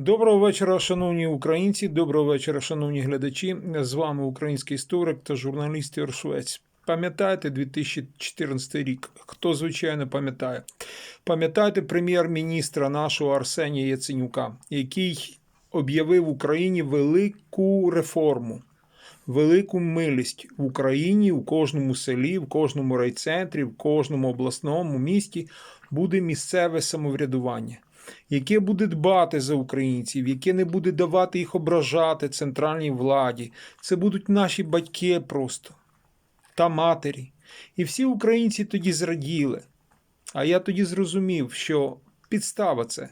Доброго вечора, шановні українці. Доброго вечора, шановні глядачі. З вами український історик та журналіст Ігор Швець. Пам'ятаєте 2014 рік? Хто звичайно пам'ятає? Пам'ятаєте прем'єр-міністра нашого Арсенія Яценюка, який об'явив Україні велику реформу, велику милість в Україні, у кожному селі, в кожному райцентрі, в кожному обласному місті буде місцеве самоврядування яке буде дбати за українців, яке не буде давати їх ображати центральній владі. Це будуть наші батьки просто та матері. І всі українці тоді зраділи. А я тоді зрозумів, що підстава це.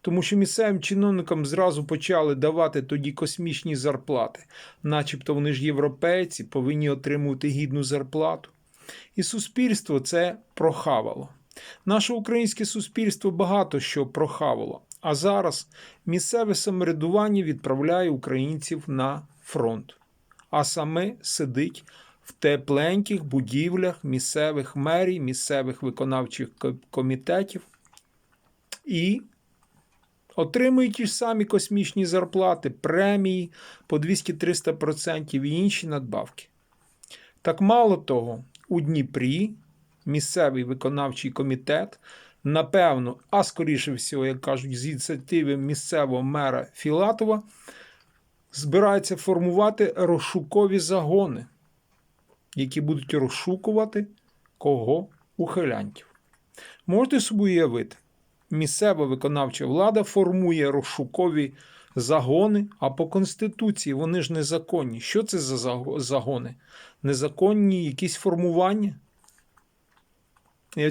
Тому що місцевим чиновникам зразу почали давати тоді космічні зарплати, начебто вони ж європейці повинні отримувати гідну зарплату. І суспільство це прохавало. Наше українське суспільство багато що прохавало, а зараз місцеве самоврядування відправляє українців на фронт, а саме сидить в тепленьких будівлях місцевих мерій, місцевих виконавчих комітетів і отримує ті ж самі космічні зарплати, премії по 200-300% і інші надбавки. Так мало того, у Дніпрі місцевий виконавчий комітет, напевно, а скоріше всього, як кажуть, з ініціативи місцевого мера Філатова, збирається формувати розшукові загони, які будуть розшукувати кого ухилянтів. Можете собі уявити, місцева виконавча влада формує розшукові загони, а по Конституції вони ж незаконні. Що це за загони? Незаконні якісь формування?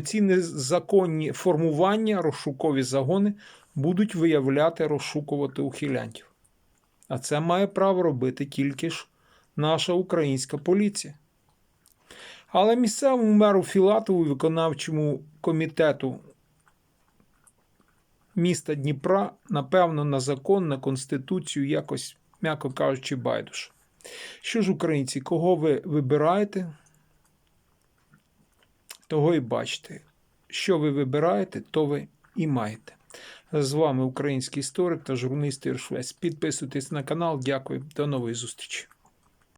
Ці незаконні формування, розшукові загони будуть виявляти, розшукувати ухилянтів. А це має право робити тільки ж наша українська поліція. Але місцевому меру Філатову виконавчому комітету міста Дніпра, напевно, на закон, на конституцію якось, м'яко кажучи, байдуже. Що ж, українці, кого ви вибираєте? Того і бачите. Що ви вибираєте, то ви і маєте. З вами український історик та журналіст Іршвець. Підписуйтесь на канал. Дякую. До нової зустрічі.